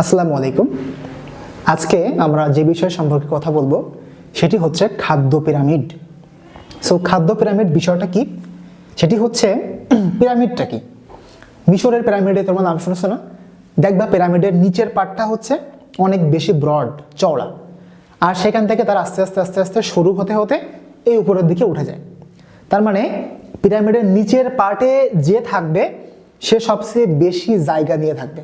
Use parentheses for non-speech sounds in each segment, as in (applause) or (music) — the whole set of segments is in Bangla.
আসসালামু আলাইকুম। আজকে আমরা যে বিষয় সম্পর্কে কথা বলব, সেটি হচ্ছে খাদ্য পিরামিড। সো খাদ্য পিরামিড বিষয়টা কি? সেটি হচ্ছে, (clears throat) পিরামিডটা কি? মিশরের পিরামিডে তোমার নাম শুনেছো না? দেখবা পিরামিডের নিচের পার্টটা হচ্ছে অনেক বেশি ব্রড চওড়া। আর সেখান থেকে তার আস্তে আস্তে আস্তে আস্তে শুরু হতে হতে এই উপরের দিকে উঠে যায়। তার মানে পিরামিডের নিচের পার্টে যে থাকবে, সে সবচেয়ে বেশি জায়গা নিয়ে থাকবে।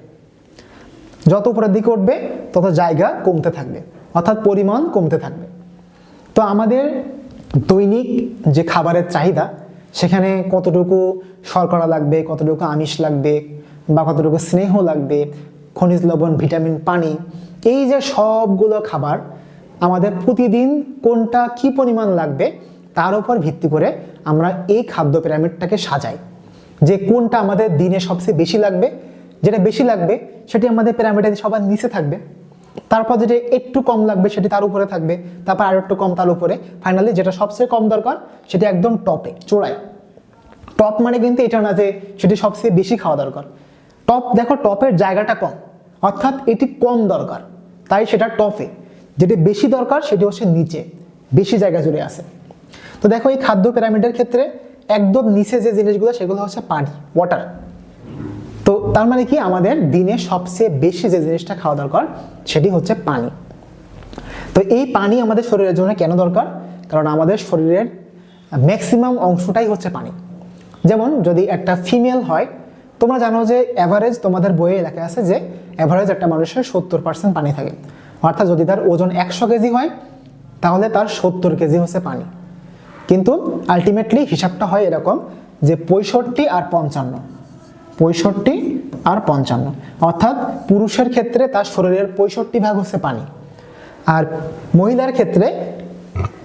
যত উপরের দিকে উঠবে, তত জায়গা কমতে থাকবে, অর্থাৎ পরিমাণ কমতে থাকবে। তো আমাদের দৈনিক যে খাবারের চাহিদা, সেখানে কতটুকু শর্করা লাগবে, কতটুকু আমিষ লাগবে, বা কতটুকু স্নেহ লাগবে, খনিজ লবণ, ভিটামিন, পানি, এই যে সবগুলো খাবার আমাদের প্রতিদিন কোনটা কি পরিমাণ লাগবে, তার উপর ভিত্তি করে আমরা এই খাদ্য পিরামিডটাকে সাজাই। যে কোনটা আমাদের দিনে সবচেয়ে বেশি লাগবে যেটা বেশি লাগবে, সেটি আমাদের পিরামিডের সবার নিচে থাকবে। তারপর যেটা একটু কম লাগবে, সেটি তার উপরে থাকবে। তারপর আর একটু কম তার উপরে। ফাইনালি যেটা সবচেয়ে কম দরকার, সেটি একদম টপে চূড়ায়। টপ মানে কিন্তু এটা না যে সেটি সবচেয়ে বেশি খাওয়া দরকার। টপ দেখো টপের জায়গাটা কম। অর্থাৎ এটি কম দরকার। তাই সেটা টপে যেটি বেশি দরকার, সেটি হচ্ছে নিচে। বেশি জায়গা জুড়ে আছে। তো দেখো, এই খাদ্য পিরামিডের ক্ষেত্রে একদম নিচে যে জিনিসগুলো, সেগুলো হচ্ছে পানি ওয়াটার তার মানে কি? আমাদের দিনে সবচেয়ে বেশি যে জিনিসটা খাওয়া দরকার, সেটি হচ্ছে পানি। তো এই পানি আমাদের শরীরের জন্য কেন দরকার? কারণ আমাদের শরীরের ম্যাক্সিমাম অংশটাই হচ্ছে পানি। যেমন যদি একটা ফিমেল হয়, তোমরা জানো যে অ্যাভারেজ তোমাদের বইয়ে লেখা আছে যে অ্যাভারেজ একটা মানুষের সত্তর পার্সেন্ট পানি থাকে। অর্থাৎ যদি তার ওজন একশো কেজি হয়, তাহলে তার সত্তর কেজি হচ্ছে পানি। কিন্তু আলটিমেটলি হিসাবটা হয় এরকম যে পঁয়ষট্টি আর পঞ্চান্ন। পঁয়ষট্টি আর পঞ্চান্ন। অর্থাৎ পুরুষের ক্ষেত্রে তার শরীরের পঁয়ষট্টি ভাগ হচ্ছে পানি। আর মহিলার ক্ষেত্রে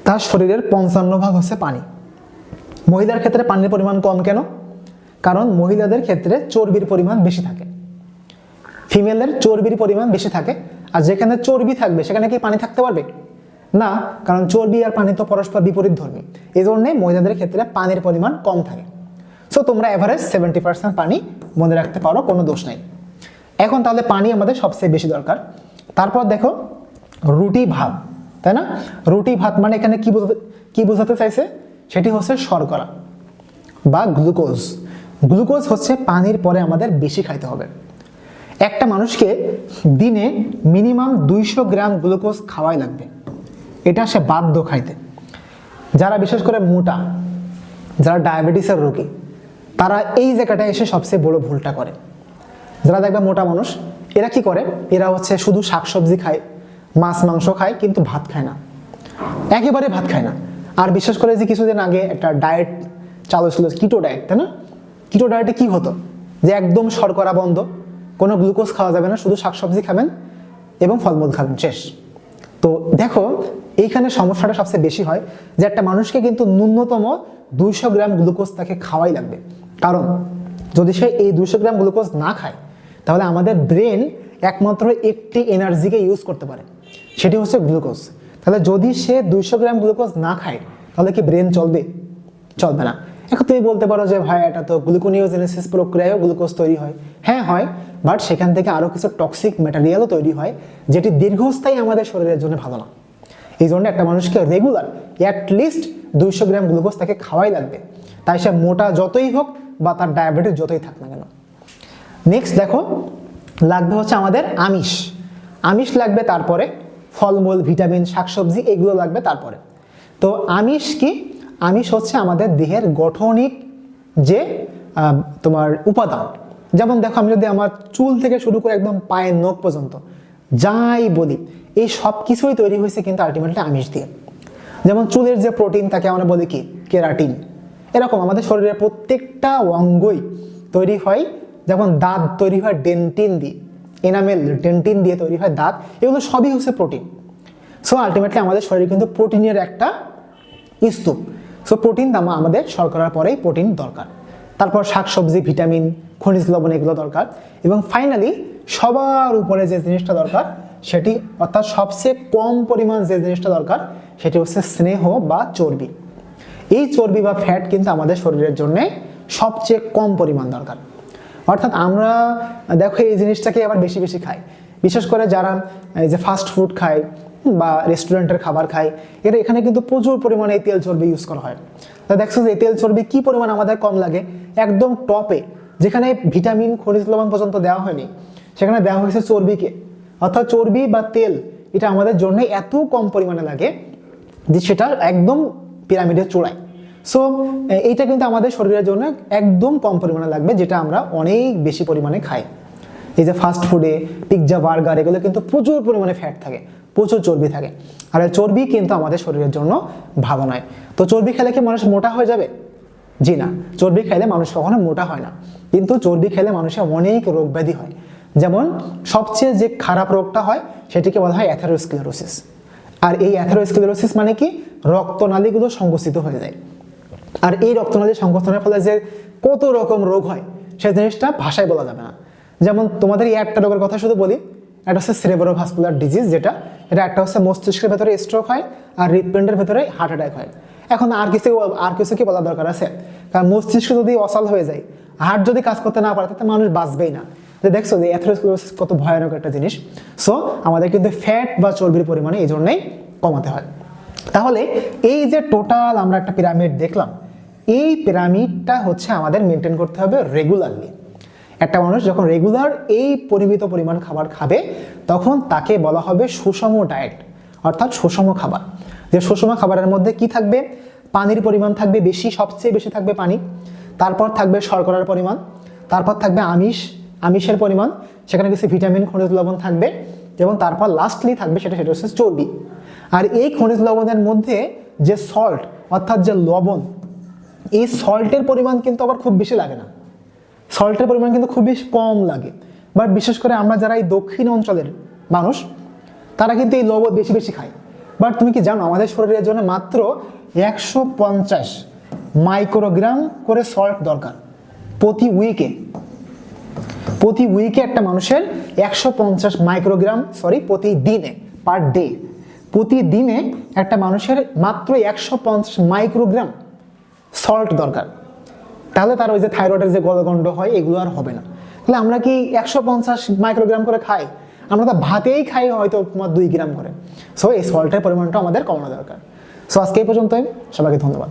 তার শরীরের পঞ্চান্ন ভাগ হচ্ছে পানি। মহিলার ক্ষেত্রে পানির পরিমাণ কম কেন? কারণ মহিলাদের ক্ষেত্রে চর্বির পরিমাণ বেশি থাকে। ফিমেলের চর্বির পরিমাণ বেশি থাকে। আর যেখানে চর্বি থাকবে, সেখানে কি পানি থাকতে পারবে? না, কারণ চর্বি আর পানি তো পরস্পর বিপরীত ধর্মী। এই জন্যে মহিলাদের ক্ষেত্রে পানির পরিমাণ কম থাকে। সো তোমরা এভারেজ সেভেন্টি পার্সেন্ট পানি মনে রাখতে পারো, কোনো দোষ নাই। এখন তাহলে পানি আমাদের সবচেয়ে বেশি দরকার। তারপর দেখো, রুটি ভাত, তাই না? রুটি ভাত মানে এখানে কী বোঝাতে কী বোঝাতে চাইছে? সেটি হচ্ছে শর্করা বা গ্লুকোজ। গ্লুকোজ হচ্ছে পানির পরে আমাদের বেশি খাইতে হবে। একটা মানুষকে দিনে মিনিমাম দুইশো গ্রাম গ্লুকোজ খাওয়াই লাগবে। এটা সে বাধ্য খাইতে। যারা বিশেষ করে মোটা, যারা ডায়াবেটিসের রোগী তারা এই জায়গাটায় এসে সবচেয়ে বড় ভুলটা করে। যারা দেখবে মোটা মানুষ, এরা কি করে? এরা হচ্ছে শুধু শাকসবজি খায়, মাছ, মাংস খায়, কিন্তু ভাত খায় না। একেবারে ভাত খায় না। আর বিশেষ করে যে কিছুদিন আগে একটা ডায়েট চালু ছিল কিটো ডায়েট তাই না? কিটো ডায়েটে কি হতো? যে একদম শর্করা বন্ধ, কোনো গ্লুকোজ খাওয়া যাবে না, শুধু শাকসবজি খাবেন এবং ফলমূল খাবেন, শেষ। তো দেখো, এইখানে সমস্যাটা সবচেয়ে বেশি হয় যে একটা মানুষকে কিন্তু ন্যূনতম দুইশো গ্রাম গ্লুকোজ তাকে খাওয়াই লাগবে। কারণ যদি সে এই দুশো গ্রাম গ্লুকোজ না খায়, তাহলে আমাদের ব্রেন একমাত্র একটি এনার্জিকে ইউজ করতে পারে, সেটি হচ্ছে গ্লুকোজ। তাহলে যদি সে দুশো গ্রাম গ্লুকোজ না খায়, তাহলে কি ব্রেন চলবে? চলবে না। এখন তুমি বলতে পারো যে, ভাই, এটা তো গ্লুকোনিওজেনেসিস প্রক্রিয়ায়ও গ্লুকোজ তৈরি হয়। হ্যাঁ হয়, বাট সেখান থেকে আরও কিছু টক্সিক ম্যাটেরিয়ালও তৈরি হয়, যেটি দীর্ঘস্থায়ী আমাদের শরীরের জন্য ভালো না। এই জন্য একটা মানুষকে রেগুলার অ্যাটলিস্ট দুইশো গ্রাম গ্লুকোজ তাকে খাওয়াই লাগবে। তাই সে মোটা যতই হোক বা তার ডায়াবেটিস যতই থাক না কেন। নেক্সট দেখো, লাগবে হচ্ছে আমাদের আমিষ। আমিষ লাগবে তারপরে ফলমূল, ভিটামিন, শাকসবজি, এগুলো লাগবে তারপরে। তো আমিষ কি? আমিষ হচ্ছে আমাদের দেহের গঠনিক যে তোমার উপাদান। যেমন দেখো, আমি যদি আমার চুল থেকে শুরু করে একদম পায়ের নখ পর্যন্ত যাই বলি, এই সব কিছুই তৈরি হয়েছে কিন্তু আলটিমেটলি আমিষ দিয়ে। যেমন চুলের যে প্রোটিন তাকে আমরা বলি কি? কেরাটিন। এরকম আমাদের শরীরের প্রত্যেকটা অঙ্গই তৈরি হয়, যেমন দাঁত তৈরি হয় ডেন্টিন দিয়ে, এনামেল ডেন্টিন দিয়ে তৈরি হয় দাঁত, এগুলো সবই হচ্ছে প্রোটিন। সো আলটিমেটলি আমাদের শরীর কিন্তু প্রোটিনের একটা স্তূপ। সো প্রোটিন দামা আমাদের শর্করার পরেই প্রোটিন দরকার। তারপর শাকসবজি, ভিটামিন, খনিজ লবণ এগুলো দরকার। এবং ফাইনালি সবার উপরে যে জিনিসটা দরকার, সেটি অর্থাৎ সবচেয়ে কম পরিমাণ যে জিনিসটা দরকার, সেটি হচ্ছে স্নেহ বা চর্বি। এই চর্বি বা ফ্যাট কিন্তু আমাদের শরীরের জন্য সবচেয়ে কম পরিমাণ দরকার। অর্থাৎ আমরা, দেখো এই জিনিসটাকে আবার বেশি বেশি খাই। বিশেষ করে যারা, এই যে ফাস্ট ফুড খায় বা রেস্টুরেন্টের খাবার খায়, এরা এখানে কিন্তু প্রচুর পরিমাণে এই তেল চর্বি ইউজ করা হয়। তা দেখছ যে তেল চর্বি কি পরিমাণ আমাদের কম লাগে? একদম টপে যেখানে ভিটামিন খনিজ লবণ পর্যন্ত দেওয়া হয়নি, সেখানে দেওয়া হয়েছে চর্বিকে। অর্থাৎ চর্বি বা তেল, এটা আমাদের জন্য এত কম পরিমাণে লাগে যে সেটা একদম পিরামিডের চূড়ায়। সো এইটা কিন্তু আমাদের শরীরের জন্য একদম কম পরিমাণে লাগবে, যেটা আমরা অনেক বেশি পরিমাণে খাই। এই যে ফাস্ট ফুডে পিৎজা বার্গার এগুলো কিন্তু প্রচুর পরিমাণে ফ্যাট থাকে, প্রচুর চর্বি থাকে। আর চর্বি কিন্তু আমাদের শরীরের জন্য ভালো নয়। তো চর্বি খেলে কি মানুষ মোটা হয়ে যাবে? জি না, চর্বি খেলে মানুষ কখনো মোটা হয় না। কিন্তু চর্বি খেলে মানুষের অনেক রোগ ব্যাধি হয়। যেমন সবচেয়ে যে খারাপ রোগটা হয়, সেটিকে বলা হয় অ্যাথেরোস্ক্লেরোসিস আর এই অ্যাথেরোস্ক্লেরোসিস মানে কি? রক্তনালীগুলো সংকুচিত হয়ে যায়। আর এই রক্তনালী সংকোচনের ফলে যে কত রকম রোগ হয়, সে জিনিসটা ভাষায় বলা যাবে না। যেমন তোমাদের এই একটা রোগের কথা শুধু বলি একটা হচ্ছে সেরেব্রোভাস্কুলার ডিজিজ যেটা, এটা একটা হচ্ছে মস্তিষ্কের ভেতরে স্ট্রোক হয় আর হৃদপিণ্ডের ভেতরে হার্ট অ্যাটাক হয়। এখন আর কিছু আর কিছু কি বলা দরকার আছে? কারণ মস্তিষ্ক যদি অচল হয়ে যায় হার্ট যদি কাজ করতে না পারে, তাতে মানুষ বাঁচবেই না। যে দেখছ যে অ্যাথেরোস্ক্লেরোসিস কত ভয়ানক একটা জিনিস। সো আমাদের কিন্তু ফ্যাট বা চর্বির পরিমাণে এই জন্যই কমাতে হয়। তাহলে এই যে টোটাল আমরা একটা পিরামিড দেখলাম, এই পিরামিডটা হচ্ছে আমাদের মেনটেন করতে হবে রেগুলারলি একটা মানুষ যখন রেগুলার এই পরিমিত পরিমাণ খাবার খাবে, তখন তাকে বলা হবে সুষম ডায়েট অর্থাৎ সুষম খাবার। যে সুষম খাবারের মধ্যে কি থাকবে? পানির পরিমাণ থাকবে বেশি, সবচেয়ে বেশি থাকবে পানি, তারপর থাকবে শর্করার পরিমাণ, তারপর থাকবে আমিষ, আমিষের পরিমাণ, সেখানে কিছু ভিটামিন খনিজ লবণ থাকবে, এবং তারপর লাস্টলি থাকবে সেটা সেটা হচ্ছে চর্বি। আর এই খনিজ লবণের মধ্যে যে সল্ট অর্থাৎ যে লবণ, এই সল্টের পরিমাণ কিন্তু আবার খুব বেশি লাগে না। সল্টের পরিমাণ কিন্তু খুব বেশি কম লাগে। বাট বিশেষ করে আমরা যারা এই দক্ষিণ অঞ্চলের মানুষ, তারা কিন্তু এই লবণ বেশি বেশি খায়। বাট তুমি কি জানো, আমাদের শরীরের জন্য মাত্র একশো পঞ্চাশ মাইক্রোগ্রাম করে সল্ট দরকার। প্রতি উইকে প্রতি উইকে একটা মানুষের একশো পঞ্চাশ মাইক্রোগ্রাম সরি প্রতি দিনে পার ডে প্রতিদিনে একটা মানুষের মাত্র একশো পঞ্চাশ মাইক্রোগ্রাম সল্ট দরকার। তাহলে তার ওই যে থাইরয়েডের যে গলগণ্ড হয়, এগুলো আর হবে না। তাহলে আমরা কি একশো পঞ্চাশ মাইক্রোগ্রাম করে খাই? আমরা তো ভাতেই খাই হয়তো তোমার দুই গ্রাম করে। সো এই সল্টের পরিমাণটা আমাদের কমানো দরকার। সো আজকে এই পর্যন্তই। সবাইকে ধন্যবাদ।